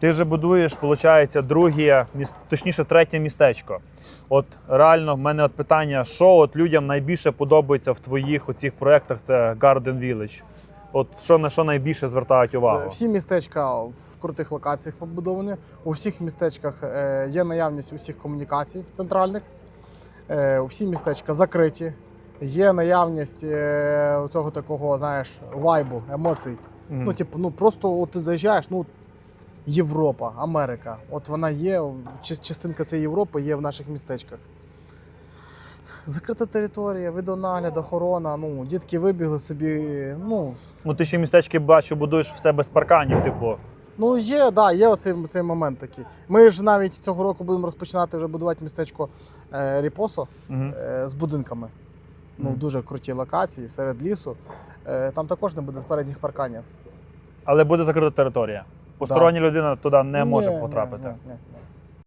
Ти вже будуєш, виходить, друге, точніше, третє містечко. От реально, в мене от питання, що от людям найбільше подобається в твоїх оцих проєктах, це Garden Village. От що на що найбільше звертають увагу? Е, Всі містечка в крутих локаціях побудовані. У всіх містечках е, є наявність усіх комунікацій центральних. Е, Всі містечка закриті. Є наявність цього такого, знаєш, вайбу, емоцій. Мгм. Ну, типу, ну просто от ти заїжджаєш, ну Європа, Америка. От вона є, частинка цієї Європи є в наших містечках. Закрита територія, відеонагляд, охорона. Ну, дітки вибігли собі. Ну, Ну, ти ще містечки бачу, будуєш все без парканів, типу. Ну, є, да, є оцей цей момент такий. Ми ж навіть цього року будемо розпочинати вже будувати містечко е, Ріпосо Мгм. е, з будинками. Ну, Мгм. дуже круті локації серед лісу. Е, там також не буде передніх парканів. Але буде закрита територія. Постороння людина туди не може потрапити. Ні, ні, ні.